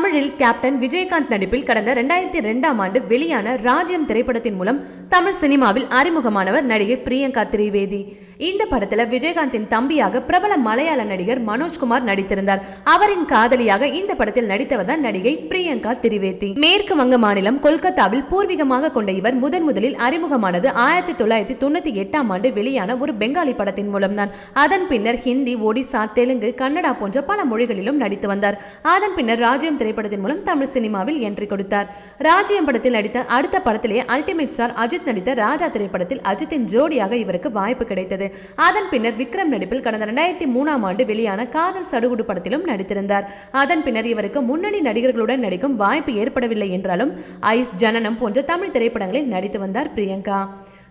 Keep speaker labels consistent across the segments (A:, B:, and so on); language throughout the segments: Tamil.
A: தமிழில் கேப்டன் விஜயகாந்த் நடிப்பில் கடந்த ரெண்டாயிரத்தி ரெண்டாம் ஆண்டு வெளியான ராஜ்யம் திரைப்படத்தின் மூலம் தமிழ் சினிமாவில் அறிமுகமானவர் நடிகை பிரியங்கா திரிவேதி. இந்த படத்துல விஜயகாந்தின் தம்பியாக பிரபல மலையாள நடிகர் மனோஜ்குமார் நடித்திருந்தார். அவரின் காதலியாக இந்த படத்தில் நடித்தவர் தான் நடிகை பிரியங்கா திரிவேதி. மேற்கு வங்க மாநிலம் கொல்கத்தாவில் பூர்வீகமாக கொண்ட இவர் முதன் முதலில் அறிமுகமானது ஆயிரத்தி தொள்ளாயிரத்தி தொண்ணூத்தி எட்டாம் ஆண்டு வெளியான ஒரு பெங்காலி படத்தின் மூலம்தான் அதன் பின்னர் ஹிந்தி ஒடிசா தெலுங்கு கன்னடா போன்ற பல மொழிகளிலும் நடித்து வந்தார். அதன் பின்னர் ராஜ்யம் திரை திரைப்படத்தின் மூலம் தமிழ் சினிமாவில் என்ட்ரி கொடுத்தார். ராஜ்யம் படத்தில் நடித்த அடுத்த படத்திலேயே அல்டிமேட் ஸ்டார் அஜித் நடித்த ராஜா திரைப்படத்தில் அஜித்தின் ஜோடியாக இவருக்கு வாய்ப்பு கிடைத்தது. அதன் பின்னர் விக்ரம் நடிப்பில் கடந்த இரண்டாயிரத்தி மூணாம் ஆண்டு வெளியான காதல் சடுகுடு படத்திலும் நடித்திருந்தார். அதன் பின்னர் இவருக்கு முன்னணி நடிகர்களுடன் நடிக்கும் வாய்ப்பு ஏற்படவில்லை என்றாலும் ஐஸ் ஜனனம் போன்ற தமிழ் திரைப்படங்களில் நடித்து வந்தார் பிரியங்கா.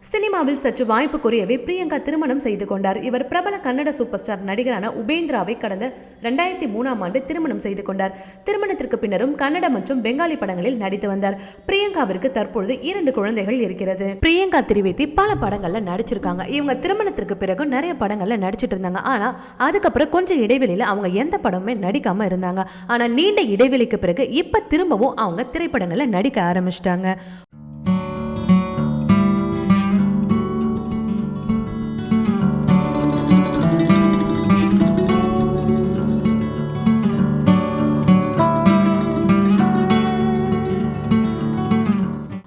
A: சினிமாவில் சற்று வாய்ப்பு குறையவே பிரியங்கா திருமணம் செய்து கொண்டார். இவர் பிரபல கன்னட சூப்பர் ஸ்டார் நடிகரான உபேந்திராவை கடந்த ரெண்டாயிரத்தி மூணாம் ஆண்டு திருமணம் செய்து கொண்டார். திருமணத்திற்கு பின்னரும் கன்னட மற்றும் பெங்காலி படங்களில் நடித்து வந்தார். பிரியங்காவிற்கு தற்பொழுது இரண்டு குழந்தைகள் இருக்கிறது. பிரியங்கா திரிவேதி பல படங்கள்ல நடிச்சிருக்காங்க. இவங்க திருமணத்திற்கு பிறகு நிறைய படங்கள்ல நடிச்சிட்டு இருந்தாங்க. ஆனா அதுக்கப்புறம் கொஞ்சம் இடைவெளியில அவங்க எந்த படமுமே நடிக்காம இருந்தாங்க. ஆனா நீண்ட இடைவெளிக்கு பிறகு இப்ப திரும்பவும் அவங்க திரைப்படங்கள்ல நடிக்க ஆரம்பிச்சிட்டாங்க.